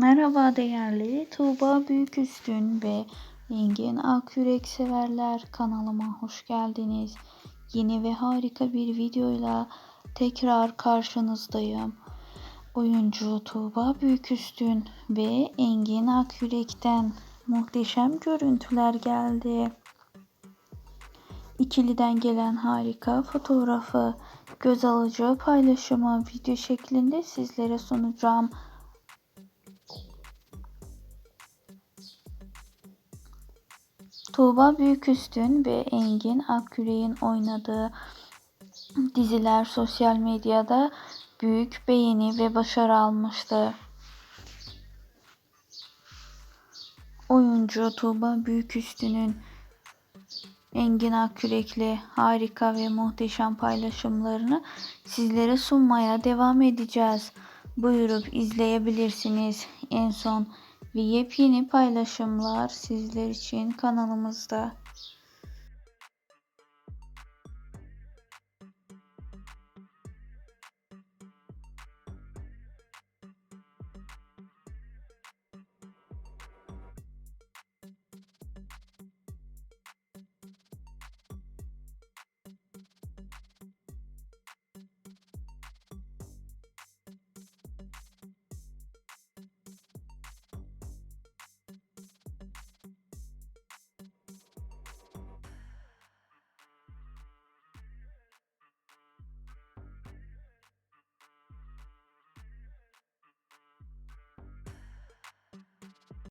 Merhaba değerli Tuğba Büyüküstün ve Engin Akyürek severler kanalıma hoş geldiniz. Yeni ve harika bir videoyla tekrar karşınızdayım. Oyuncu Tuğba Büyüküstün ve Engin Akyürek'ten muhteşem görüntüler geldi. İkiliden gelen harika fotoğrafı, göz alıcı paylaşımı video şeklinde sizlere sunacağım. Tuğba Büyüküstün ve Engin Akgüre'nin oynadığı diziler sosyal medyada büyük beğeni ve başarı almıştı. Oyuncu Tuğba Büyüküstün'ün Engin Akkürek'le harika ve muhteşem paylaşımlarını sizlere sunmaya devam edeceğiz. Buyurup izleyebilirsiniz. En son ve yepyeni paylaşımlar sizler için kanalımızda.